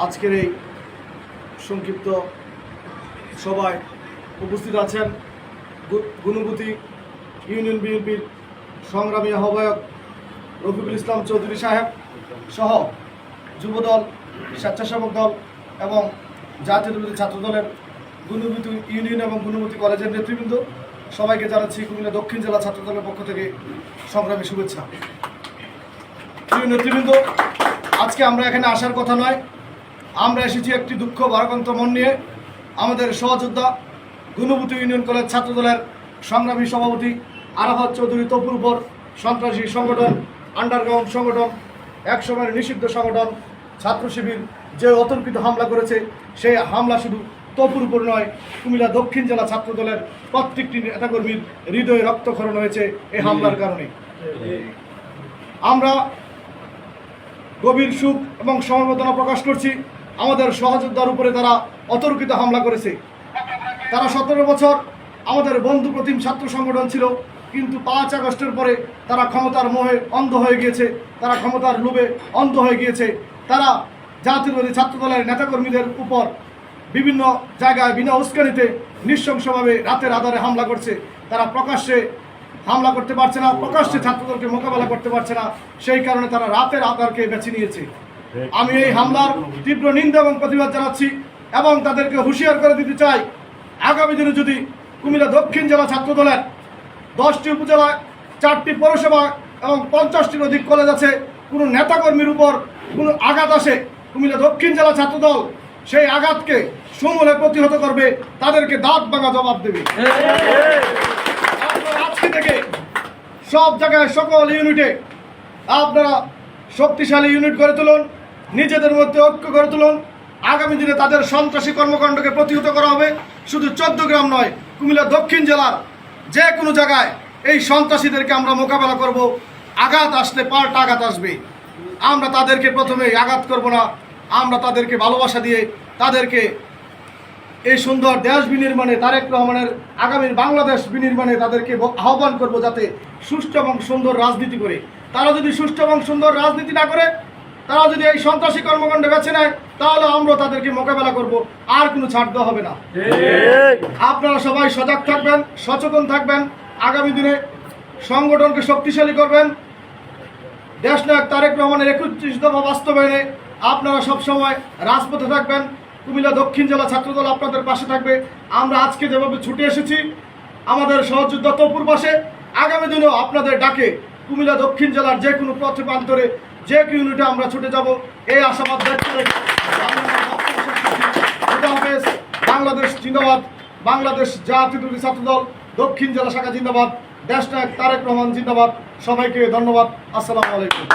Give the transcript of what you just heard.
আজকের এই সংক্ষিপ্ত সভায় উপস্থিত আছেন গুণবতী ইউনিয়ন বিএনপির সংগ্রামী আহ্বায়ক রফিকুল ইসলাম চৌধুরী সাহেব সহ যুবদল, স্বেচ্ছাসেবক দল এবং জাতীয়তাবাদী ছাত্র দলের গুণবতী ইউনিয়ন এবং গুণবতী কলেজের নেতৃবৃন্দ, সবাইকে জানাচ্ছি কুমিল্লা দক্ষিণ জেলা ছাত্র দলের পক্ষ থেকে সংগ্রামী শুভেচ্ছা। প্রিয় নেতৃবৃন্দ, আজকে আমরা এখানে আসার কথা নয় আমরা এসেছি একটি দুঃখ ভারাক্রান্ত মন নিয়ে। আমাদের সহযোদ্ধা গুণবতী ইউনিয়ন কলেজ ছাত্রদলের সংগ্রামী সভাপতি আরাফাত চৌধুরী তপুর উপর সন্ত্রাসী সংগঠন আন্ডারগ্রাউন্ড সংগঠন, একসময়ের নিষিদ্ধ সংগঠন, ছাত্র শিবির যে অতর্কিত হামলা করেছে, সেই হামলা শুধু তপুর উপর নয়, কুমিল্লা দক্ষিণ জেলা ছাত্রদলের প্রত্যেকটি নেতাকর্মীর হৃদয়ে রক্তক্ষরণ হয়েছে এই হামলার কারণে। আমরা গভীর সুখ এবং সমবেদনা প্রকাশ করছি। আমাদের সহযোদ্ধার উপরে তারা অতর্কিত হামলা করেছে। তারা সতেরো বছর আমাদের বন্ধু প্রতিম ছাত্র সংগঠন ছিল, কিন্তু পাঁচ আগস্টের পরে তারা ক্ষমতার মোহে অন্ধ হয়ে গিয়েছে, তারা ক্ষমতার লোভে অন্ধ হয়ে গিয়েছে। তারা জাতীয়বাদী ছাত্রদলের নেতাকর্মীদের উপর বিভিন্ন জায়গায় বিনা উস্কানিতে নৃশংসভাবে রাতের আধারে হামলা করছে। তারা প্রকাশ্যে হামলা করতে পারছে না, প্রকাশ্যে ছাত্রদলকে মোকাবেলা করতে পারছে না। সেই কারণে তারা রাতের আধারকে বেছে নিয়েছে। আমি এই হামলার তীব্র নিন্দা এবং প্রতিবাদ জানাচ্ছি এবং তাদেরকে হুঁশিয়ার করে দিতে চাই। আগামী দিনে যদি কুমিল্লা দক্ষিণ জেলা ছাত্রদলের দশটি উপজেলায় চারটি পৌরসভা এবং পঞ্চাশটির অধিক কলেজ আছে, কোনো নেতাকর্মীর উপর কোনো আঘাত আসে, কুমিল্লা দক্ষিণ জেলা ছাত্রদল সেই আঘাতকে সমূলে প্রতিহত করবে, তাদেরকে দাঁত ভাঙা জবাব দেবে। আজকে থেকে সব জায়গায় সকল ইউনিটে আপনারা শক্তিশালী ইউনিট গড়ে তুলুন। নিজেদের মধ্যে ঐক্য গড়ে তুলুন। আগামী দিনে তাদের সন্ত্রাসী কর্মকাণ্ডকে প্রতিহত করা হবে। শুধু চোদ্দ গ্রাম নয়, কুমিল্লা দক্ষিণ জেলার যে কোনো জায়গায় এই সন্ত্রাসীদেরকে আমরা মোকাবেলা করব। আঘাত আসলে পাল্টা আঘাত আসবে। আমরা তাদেরকে প্রথমে আঘাত করব না। আমরা তাদেরকে ভালোবাসা দিয়ে তাদেরকে এই সুন্দর দেশ বিনির্মাণে তারেক রহমানের আগামীর বাংলাদেশ বিনির্মাণে তাদেরকে আহ্বান করব যাতে সুষ্ঠু এবং সুন্দর রাজনীতি করে। তারা যদি সুষ্ঠু এবং সুন্দর রাজনীতি না করে তারা যদি এই সন্ত্রাসী কর্মকাণ্ডে বেছে নেয়, তাহলে আমরা তাদেরকে মোকাবেলা করব। আর কোনো ছাড় দেওয়া হবে না। আপনারা সবাই সজাগ থাকবেন, সচেতন থাকবেন, আগামী দিনে সংগঠনকে শক্তিশালী করবেন। দেশনায়ক তারেক রহমানের একত্রিশ দফা বাস্তবায়নে আপনারা সবসময় রাজপথে থাকবেন। কুমিল্লা দক্ষিণ জেলা ছাত্রদল আপনাদের পাশে থাকবে। আমরা আজকে যেভাবে ছুটে এসেছি, আমাদের সহযোদ্ধা তপুর পাশে, আগামী দিনেও আপনাদের ডাকে কুমিল্লা দক্ষিণ জেলার যে কোনো পথে প্রান্তরে যে ইউনিটে আমরা ছুটে যাব, এই আশাবাদ বাংলাদেশ জিন্দাবাদ, বাংলাদেশ জাতীয় ছাত্রদল, দক্ষিণ জেলা শাখা জিন্দাবাদ, দেশ নায়ক তারেক রহমান জিন্দাবাদ, সবাইকে ধন্যবাদ, আসসালামু আলাইকুম।